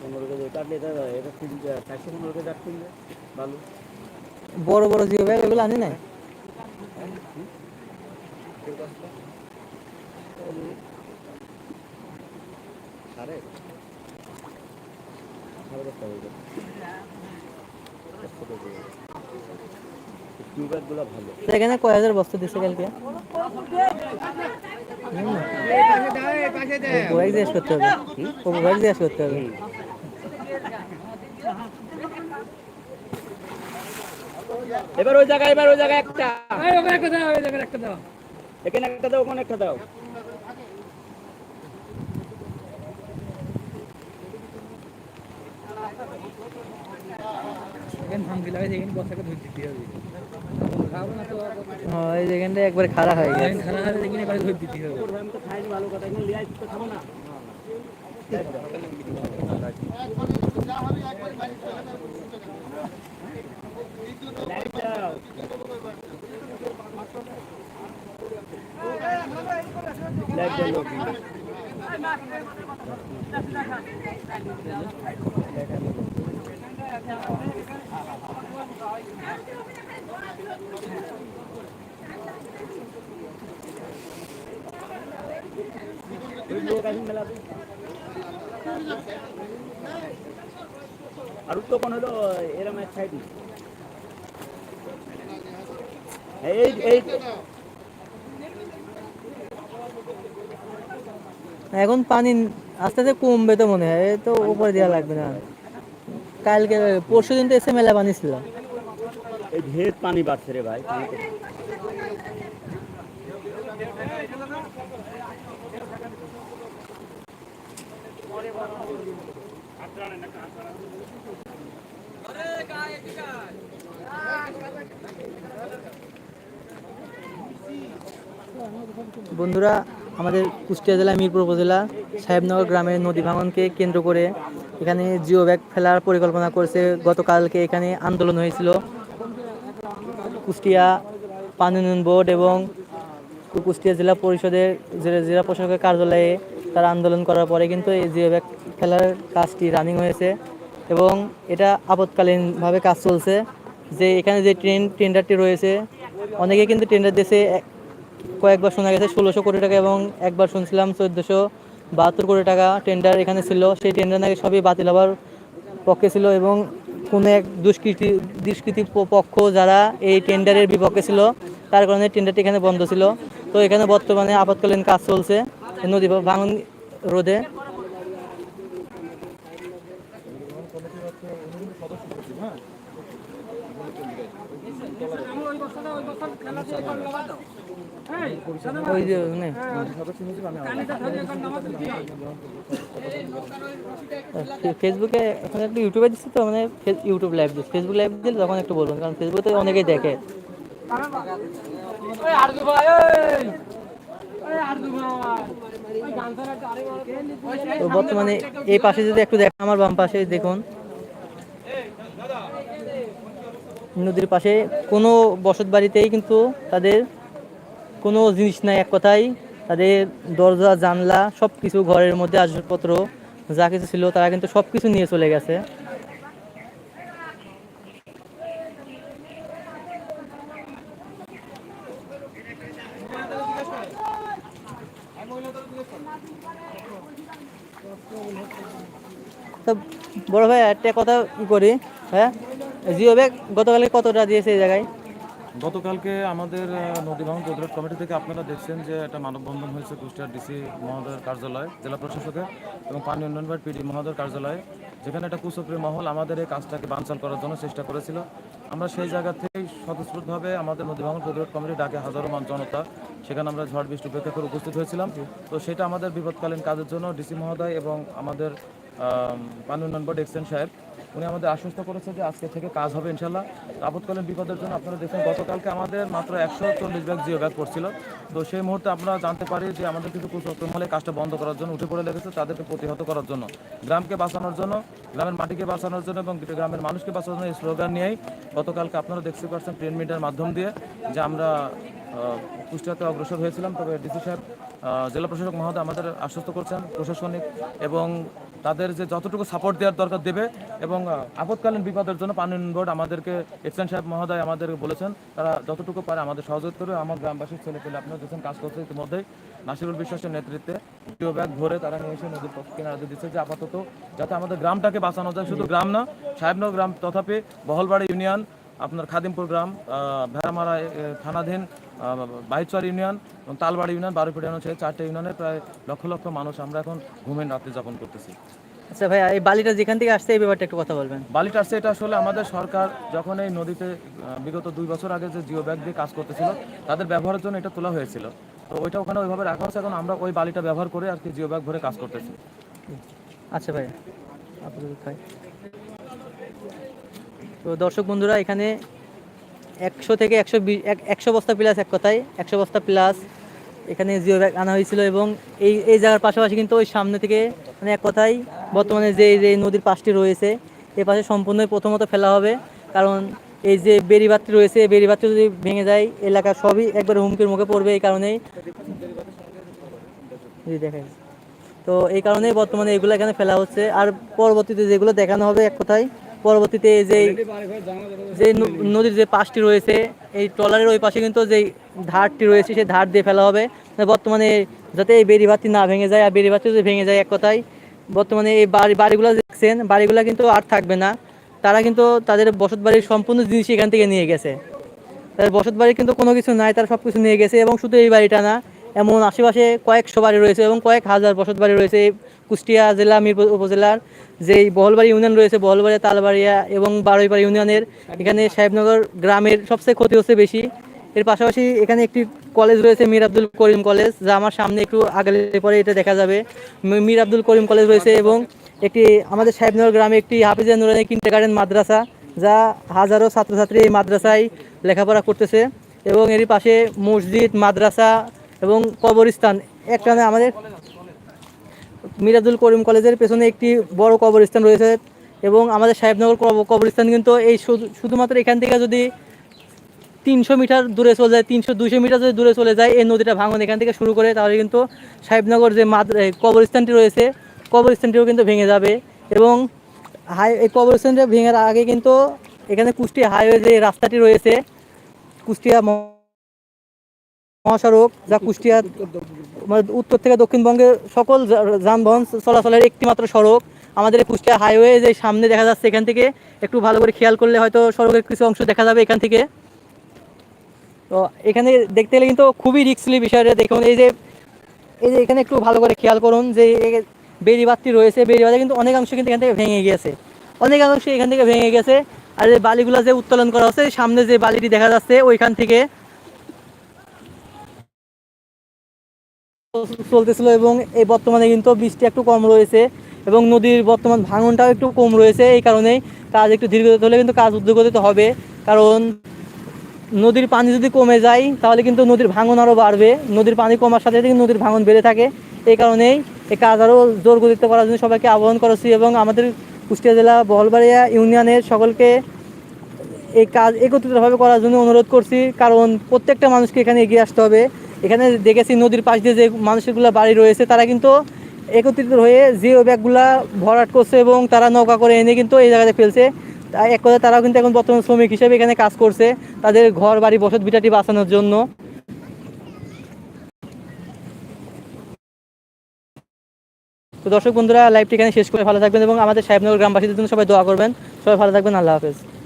পনেরো কেজি কাটলে এটা এটা তিন চারশো পনেরো কেজি আট কিনবে বালু বড় বড় জিও ব্যাগ এগুলো আনি নাই সাড়ে সাড়ে দশটা হয়ে যাবে টিউব্যাগগুলো ভালো তো এখানে কয় হাজার বস্তা দিচ্ছে কালকে জিজ্ঞেস করতে হবে জিজ্ঞেস করতে হবে এবার ওই জায়গায় এবার ওই জায়গায় একটা। ওখানে একটা দাও ওখানে একটা দাও। হ্যাঁ এই যেখানটা একবার খারাপ হয়ে গেছে। আমি তো খাইনি ভালো কথা এখানে লিয়ে আসতে খাব না লাইট দাও। লাইট দাও। ওই লোক আছে মেলাতে। আর উত্তপন হলো এরম এক সাইড। এই এই এখন পানি আস্তে আস্তে কমবে তো মনে হয় তো উপরে দেওয়া লাগবে না। কালকে পরশু দিন তো এসে মেলা পানি ছিল এই ঢের পানি বাড়ছে রে ভাই বন্ধুরা আমাদের কুষ্টিয়া জেলা, মিরপুর উপজেলা, সাহেবনগর গ্রামের নদী ভাঙনকে কেন্দ্র করে এখানে জিও ব্যাগ ফেলার পরিকল্পনা করেছে। গতকালকে এখানে আন্দোলন হয়েছিল। কুষ্টিয়া পানি উন্নয়ন বোর্ড এবং কুষ্টিয়া জেলা পরিষদের জেলা প্রশাসকের কার্যালয়ে তারা আন্দোলন করার পরে কিন্তু এই জিও ব্যাগ ফেলার কাজটি রানিং হয়েছে এবং এটা আপৎকালীনভাবে কাজ চলছে। যে এখানে যে ট্রেন, টেন্ডারটি রয়েছে, অনেকে কিন্তু টেন্ডার দিয়েছে কয়েকবার শোনা গেছে, ষোলোশো কোটি টাকা এবং একবার শুনছিলাম চোদ্দোশো বাহাত্তর কোটি টাকা টেন্ডার এখানে ছিল। সেই টেন্ডার নাকি সবই বাতিল হওয়ার পক্ষে ছিল এবং কোনো এক দুষ্কৃতি দুষ্কৃতি পক্ষ যারা এই টেন্ডারের বিপক্ষে ছিল, তার কারণে টেন্ডারটি এখানে বন্ধ ছিল। তো এখানে বর্তমানে আপাতকালীন কাজ চলছে নদী ভাঙন রোধে। ওই যে ফেসবুকে এখন একটু ইউটিউবে দিচ্ছি তো মানে ইউটিউব লাইভ দিচ্ছি। ফেসবুক লাইভ দিলে তখন একটু বলবেন কারণ ফেসবুকে তো অনেকেই দেখে। তো বর্তমানে এই পাশে যদি একটু দেখেন আমার বাম পাশে দেখুন। নদীর পাশে কোনো বসত বাড়িতেই কিন্তু তাদের কোনো জিনিস নাই, এক কথায়। তাদের দরজা, জানলা সব কিছু ঘরের মধ্যে আসবাবপত্র, যা কিছু ছিল, তারা কিন্তু সব কিছু নিয়ে চলে গেছে। তো, বড় ভাই, একটা কথা করি হ্যাঁ? জিও ব্যাগ গতকালকে কতটা দিয়েছে এই জায়গায়? গতকালকে আমাদের নদী ভাঙন প্রতিরোধ কমিটি থেকে আপনারা দেখছেন যে একটা মানববন্ধন হয়েছে কুষ্টিয়ার ডিসি মহোদয়ের কার্যালয় জেলা প্রশাসকের এবং পানি উন্নয়ন বোর্ড পিডি মহোদয়ের কার্যালয়ে যেখানে একটা কুচক্রী মহল আমাদের এই কাজটাকে বানচাল করার জন্য চেষ্টা করেছিল। আমরা সেই জায়গা থেকেই স্বতঃস্ফূর্তভাবে আমাদের নদী ভাঙন প্রতিরোধ কমিটি ডাকে হাজারো মান জনতা সেখানে আমরা ঝড় বৃষ্টি উপেক্ষা করে উপস্থিত হয়েছিলাম। তো সেটা আমাদের বিপদকালীন কাজের জন্য ডিসি মহোদয় এবং আমাদের আম, পানি উন্নয়ন বোর্ড এক্সেন সাহেব উনি আমাদের আশ্বস্ত করেছে যে আজকে থেকে কাজ হবে ইনশাল্লাহ। আপৎকালীন বিপদের জন্য আপনারা দেখেন, গতকালকে আমাদের মাত্র একশো চল্লিশ ব্যাগ জিও ব্যাগ পড়ছিল। তো সেই মুহূর্তে আমরা জানতে পারি যে আমাদের কিছু কুচক্রমহলে কাজটা বন্ধ করার জন্য, উঠে পড়ে লেগেছে তাদেরকে প্রতিহত করার জন্য। গ্রামকে বাঁচানোর জন্য, গ্রামের মাটিকে বাঁচানোর জন্য এবং গ্রামের মানুষকে বাঁচানোর জন্য এই স্লোগান নিয়েই গতকালকে আপনারা দেখতে পাচ্ছেন প্রিন্ট মিডিয়ার মাধ্যম দিয়ে যে আমরা কুষ্টিয়াতে অগ্রসর হয়েছিলাম। তবে ডিসি সাহেব জেলা প্রশাসক মহোদয় আমাদের আশ্বস্ত করছেন প্রশাসনিক এবং তাদের যে যতটুকু সাপোর্ট দেওয়ার দরকার দেবে এবং আহ, আপৎকালীন বিপদের জন্য পানি বোর্ড আমাদেরকে এক্সেন সাহেব মহোদয় আমাদের বলেছেন তারা যতটুকু পারে আমাদের সহযোগিতা করে আমার গ্রামবাসীর ছেলে পেলে আপনারা দেখছেন কাজ করছে ইতিমধ্যেই নাসিরুল বিশ্বাসের নেতৃত্বে। জিও ব্যাগ ভরে তারা নিয়ে এসে নদীর কিনারে দিচ্ছে যে আপাতত যাতে আমাদের গ্রামটাকে বাঁচানো যায়। শুধু গ্রাম না সাহেবনগর গ্রাম তথাপি বহলবাড়ি ইউনিয়ন আপনার খাদিমপুর গ্রাম ভেড়ামারা থানাধীন বাইচর ইউনিয়ন এবং তালবাড়ি ইউনিয়ন বারোপিট ইউনিয়ন সহ চারটে ইউনিয়নের প্রায় লক্ষ লক্ষ মানুষ আমরা এখন ঘুমের রাত্রি যাপন করতেছি। আচ্ছা ভাইয়া এই বালিটা যেখান থেকে আসছে এই ব্যাপারটা একটু কথা বলবেন। বালিটা আসছে এটা আসলে আমাদের সরকার যখন এই নদীতে বিগত দুই বছর আগে যে জিও ব্যাগ দিয়ে কাজ করতেছিল তাদের ব্যবহারের জন্য এটা তোলা হয়েছিল। তো ওইটা ওখানে ওইভাবে রাখা হচ্ছে এখন আমরা ওই বালিটা ব্যবহার করে আর কি জিও ব্যাগ ভরে কাজ করতেছি। আচ্ছা তাই। তো দর্শক বন্ধুরা এখানে একশো থেকে একশো একশো বস্তা প্লাস এক কথায়, একশো বস্তা প্লাস এখানে জিও ব্যাগ আনা হয়েছিল এবং এই এই জায়গার পাশাপাশি কিন্তু ওই সামনে থেকে মানে এক কথায় বর্তমানে যে যে নদীর পাশটি রয়েছে, এ পাশে সম্পূর্ণই প্রথমত ফেলা হবে। কারণ এই যে বেড়িবাতটি রয়েছে, এই বেড়িবাতটি যদি ভেঙে যায়, এলাকা সবই একবার হুমকির মুখে পড়বে এই কারণেই। জি দেখা যাচ্ছে। তো এই কারণেই বর্তমানে এগুলো এখানে ফেলা হচ্ছে। আর পরবর্তীতে যেগুলো দেখানো হবে এক কথায় পরবর্তীতে যে যে নদীর যে পাশটি রয়েছে এই ট্রলারের ওই পাশে কিন্তু যে ধারটি রয়েছে সেই ধার দিয়ে ফেলা হবে। বর্তমানে যাতে এই বেড়িবাতি না ভেঙে যায় আর বেড়িবাতি যদি ভেঙে যায় এক কথায় বর্তমানে এই বাড়ি বাড়িগুলো দেখছেন বাড়িগুলো কিন্তু আর থাকবে না। তারা কিন্তু তাদের বসত বাড়ির সম্পূর্ণ জিনিস এখান থেকে নিয়ে গেছে। তাদের বসত বাড়ি কিন্তু কোনো কিছু নাই তারা সব কিছু নিয়ে গেছে এবং শুধু এই বাড়িটা না এমন আশেপাশে কয়েকশো বাড়ি রয়েছে এবং কয়েক হাজার বসত বাড়ি রয়েছে কুষ্টিয়া জেলা, মিরপুর উপজেলার যেই বহলবাড়ি ইউনিয়ন রয়েছে, বহলবাড়ি, তালবাড়িয়া এবং বারুইপাড়ি ইউনিয়নের, এখানে সাহেবনগর গ্রামের সবচেয়ে ক্ষতি হচ্ছে বেশি। এর পাশাপাশি এখানে একটি কলেজ রয়েছে, মীর আব্দুল করিম কলেজ, যা আমার সামনে একটু আগে পরে এটা দেখা যাবে। মীর আব্দুল করিম কলেজ রয়েছে এবং একটি আমাদের সাহেবনগর গ্রামে একটি হাফিজা নুরানি কিন্টার গার্ডেন মাদ্রাসা, যা হাজারো ছাত্রছাত্রী এই মাদ্রাসায় লেখাপড়া করতেছে এবং এরই পাশে মসজিদ, মাদ্রাসা এবং কবরস্থান। একটানে আমাদের মিরাজুল করিম কলেজের পেছনে একটি বড় কবরস্থান রয়েছে এবং আমাদের সাহেবনগর কবরস্থান কিন্তু এই শুধু- শুধুমাত্র এখান থেকে যদি তিনশো মিটার দূরে চলে যায়, তিনশো দুশো মিটার যদি দূরে চলে যায়, এই নদীটা ভাঙন এখান থেকে শুরু করে, তাহলে কিন্তু সাহেবনগর যে মাদ কবরস্থানটি রয়েছে, কবরস্থানটিও কিন্তু ভেঙে যাবে এবং হাই, এই কবরস্থানটা ভেঙার আগে কিন্তু এখানে কুষ্টিয়া হাইওয়ে যে রাস্তাটি রয়েছে, কুষ্টিয়া মহাসড়ক, যা কুষ্টিয়া মানে উত্তর থেকে দক্ষিণবঙ্গের সকল যানবাহন চলাচলের একটি মাত্র সড়ক। আমাদের কুষ্টিয়া হাইওয়ে যে সামনে দেখা যাচ্ছে এখান থেকে, একটু ভালো করে খেয়াল করলে হয়তো সড়কের কিছু অংশ দেখা যাবে এখান থেকে। তো এখানে দেখতে গেলে কিন্তু খুবই রিক্সলি বিষয়টা দেখুন, এই যে এই যে এখানে একটু ভালো করে খেয়াল করুন যে বেড়িবাতটি রয়েছে। বেড়িবাতে কিন্তু অনেকাংশ কিন্তু এখান থেকে ভেঙে গিয়েছে। অনেকাংশ এখান থেকে ভেঙে গেছে আর যে বালিগুলো যে উত্তোলন করা হচ্ছে, সামনে যে বালিটি দেখা যাচ্ছে, ওইখান থেকে চলতেছিল এবং এই বর্তমানে কিন্তু বৃষ্টি একটু কম রয়েছে এবং নদীর বর্তমান ভাঙনটাও একটু কম রয়েছে, এই কারণেই কাজ একটু ধীরগতিতে হলে কিন্তু কাজ উদ্যোগতিত হবে। কারণ নদীর পানি যদি কমে যায়, তাহলে কিন্তু নদীর ভাঙন আরও বাড়বে। নদীর পানি কমার সাথে সাথে নদীর ভাঙন বেড়ে থাকে। এই কারণেই এই কাজ আরও জোর গতিতে করার জন্য সবাইকে আহ্বান করেছি এবং আমাদের কুষ্টিয়া জেলা বহলবাড়িয়া ইউনিয়নের সকলকে এই কাজ একত্রিতভাবে করার জন্য অনুরোধ করছি। কারণ প্রত্যেকটা মানুষকে এখানে এগিয়ে আসতে হবে। এখানে দেখেছি নদীর পাশ দিয়ে যে মানুষগুলো বাড়ি রয়েছে, তারা কিন্তু একত্রিত হয়ে জিও ব্যাগগুলা ভরাট করছে এবং তারা নৌকা করে এনে কিন্তু এই জায়গাতে ফেলছে। এক কথায় তারাও কিন্তু এখন বর্তমান শ্রমিক হিসেবে এখানে কাজ করছে তাদের ঘর, বাড়ি, বসত ভিটাটি বাঁচানোর জন্য। তো দর্শক বন্ধুরা লাইভটি এখানে শেষ করে ভালো থাকবেন এবং আমাদের সাহেবনগর গ্রামবাসীদের জন্য সবাই দোয়া করবেন। সবাই ভালো থাকবেন, আল্লাহ হাফেজ।